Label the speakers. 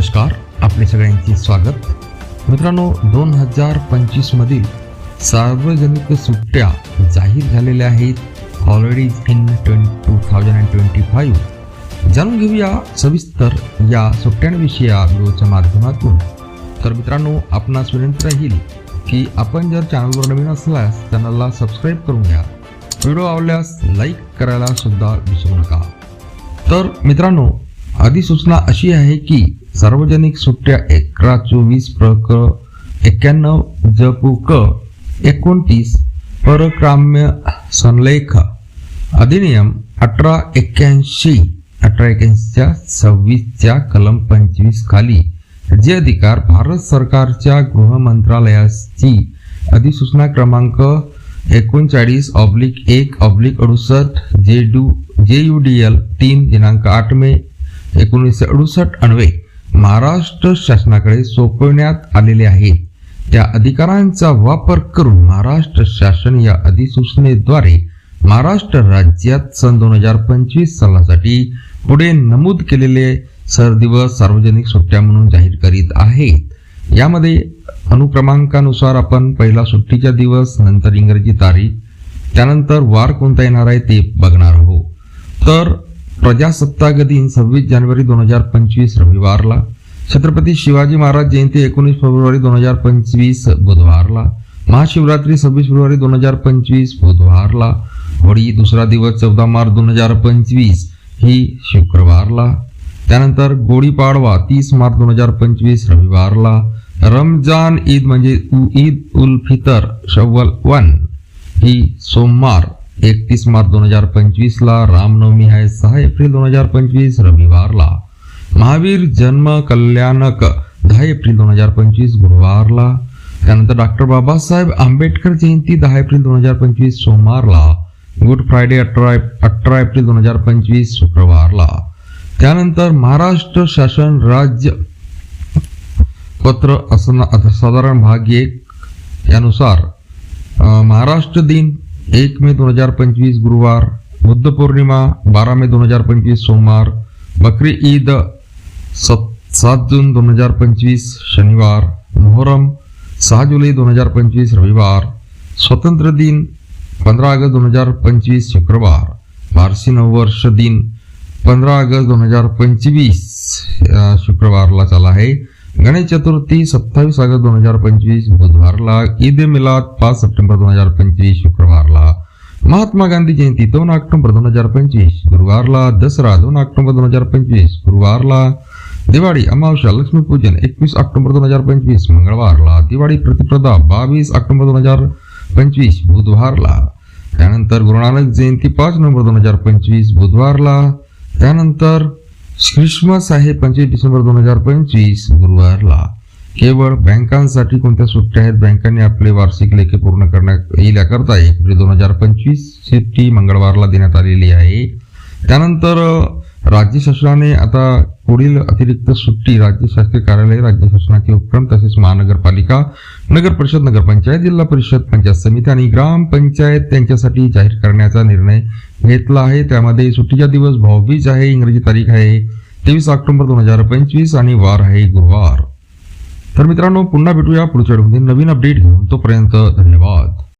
Speaker 1: नमस्कार आपले सगळ्यांचे स्वागत. मित्रांनो दोन हजार पंचवीसमधील सार्वजनिक सुट्ट्या जाहीर झालेल्या आहेत. Holidays in twenty two thousand and twenty five जाणून घेऊया सविस्तर या सुट्ट्यांविषयी या व्हिडिओच्या माध्यमातून. तर मित्रांनो आपणास विनंती राहील की आपण जर चॅनलवर नवीन असल्यास चॅनलला सबस्क्राईब करून घ्या. व्हिडिओ आवडल्यास लाईक करायला सुद्धा विसरू नका. तर मित्रांनो अधिसूचना अशी आहे की सार्वजनिक सुट्ट्या अकरा चोवीस प्रक एक्क्याण्णव जपू क एकोणतीस परक्राम्य संलेख अधिनियम अठरा एक्क्याऐंशी अठरा एक्क्याऐंशीच्या सव्वीसच्या कलम पंचवीस खाली. जे अधिकार भारत सरकारच्या गृह मंत्रालयाची अधिसूचना क्रमांक एकोणचाळीस ऑब्लिक एक ऑब्लिक अडुसष्ट जे डू जे यू डी एल तीन दिनांक आठ मे एकोणीसशे अडुसष्ट अन्वये महाराष्ट्र शासनाकडे सोपवण्यात आलेले आहेत त्या अधिकारांचा वापर करून महाराष्ट्र शासन या अधिसूचनेद्वारे महाराष्ट्र राज्यात सन दोन हजार पंचवीस सालासाठी पुढे नमूद केलेले सर दिवस सार्वजनिक सुट्ट्या म्हणून जाहीर करीत आहेत. यामध्ये अनुक्रमांकानुसार आपण पहिला सुट्टीचा दिवस नंतर इंग्रजी तारीख त्यानंतर वार कोणता येणार आहे ते बघणार आहोत. तर प्रजासत्ताक दिन सव्वीस जानेवारी दोन हजार पंचवीस रविवारला. छत्रपती शिवाजी महाराज जयंती एकोणीस फेब्रुवारी दोन हजार पंचवीस बुधवारला. महाशिवरात्री सव्वीस फेब्रुवारी दोन हजार पंचवीस बुधवारला. होळी दुसरा दिवस चौदा मार्च दोन हजार पंचवीस ही शुक्रवारला. त्यानंतर गुढीपाडवा तीस मार्च दोन हजार पंचवीस रविवारला. रमजान ईद म्हणजे उ- ईद उल फितर शव्वल वन ही सोमवार एकतीस मार्च दोन हजार पंचवीसला रामनवमी आहे सहा एप्रिल दोन हजार पंचवीस रविवारला. महावीर जन्म कल्याणक दहा एप्रिल दोन हजार पंचवीस गुरुवारला. त्यानंतर डॉक्टर बाबासाहेब आंबेडकर जयंती दहा एप्रिल दोन हजार पंचवीस सोमवारला. गुड फ्रायडे अठरा अठरा एप्रिल दोन हजार पंचवीस शुक्रवारला. त्यानंतर महाराष्ट्र शासन राज्य पत्र असं साधारण भाग एक. यानुसार महाराष्ट्र दिन एक मे दोन हजार पंचवीस गुरुवार बुद्ध पौर्णिमा बारा मे दोन हजार पंचवीस सोमवार बकरी ईद सत सात जून दोन हजार पंचवीस शनिवार मोहरम सहा जुलै दोन हजार पंचवीस रविवार स्वतंत्र दिन पंधरा ऑगस्ट दोन हजार पंचवीस शुक्रवार फारसी नववर्ष दिन पंधरा ऑगस्ट दोन हजार पंचवीस शुक्रवारला चाला आहे. गणेश चतुर्थी सत्तावीस ऑगस्ट दोन हजार पंचवीस बुधवारला ईद ए मिलाद पाच सप्टेंबर दोन हजार पंचवीस शुक्रवारला महात्मा गांधी जयंती दोन ऑक्टोबर दोन हजार पंचवीस गुरुवारला दसरा दोन ऑक्टोबर दोन हजार पंचवीस गुरुवारला दिवाळी अमावस्या लक्ष्मीपूजन एकवीस ऑक्टोबर दोन हजार पंचवीस मंगळवारला दिवाळी प्रतिप्रदा बावीस ऑक्टोबर दोन हजार पंचवीस बुधवारला त्यानंतर गुरुनानक जयंती पाच नोव्हेंबर दोन हजार पंचवीस बुधवारला त्यानंतर ख्रिसमस आहे पंचवीस डिसेंबर दोन हजार पंचवीस गुरुवारला केवळ बँकांसाठी कोणत्या सुट्ट्या आहेत? बँकांनी आपले वार्षिक लेखे पूर्ण करण्यात येईलकरता एप्रिल दोन हजार पंचवीस सुट्टी मंगळवारला देण्यात आलेली आहे. त्यानंतर राज्य शासनाने आता पुढील अतिरिक्त सुट्टी राज्य शासकीय कार्यालय राज्य शासनाचे उपक्रम तसेच महानगरपालिका नगर परिषद नगरपंचायत जिल्हा परिषद पंचायत समिती आणि ग्रामपंचायत त्यांच्यासाठी जाहीर करण्याचा निर्णय घेतला आहे. त्यामध्ये सुट्टीचा दिवस भाऊबीज आहे इंग्रजी तारीख आहे तेवीस ऑक्टोबर दोन हजार पंचवीस आणि वार आहे गुरुवार. तर मित्रांनो पुन्हा भेटूया पुढच्या व्हिडिओमध्ये नवीन अपडेट घेऊन. तोपर्यंत धन्यवाद.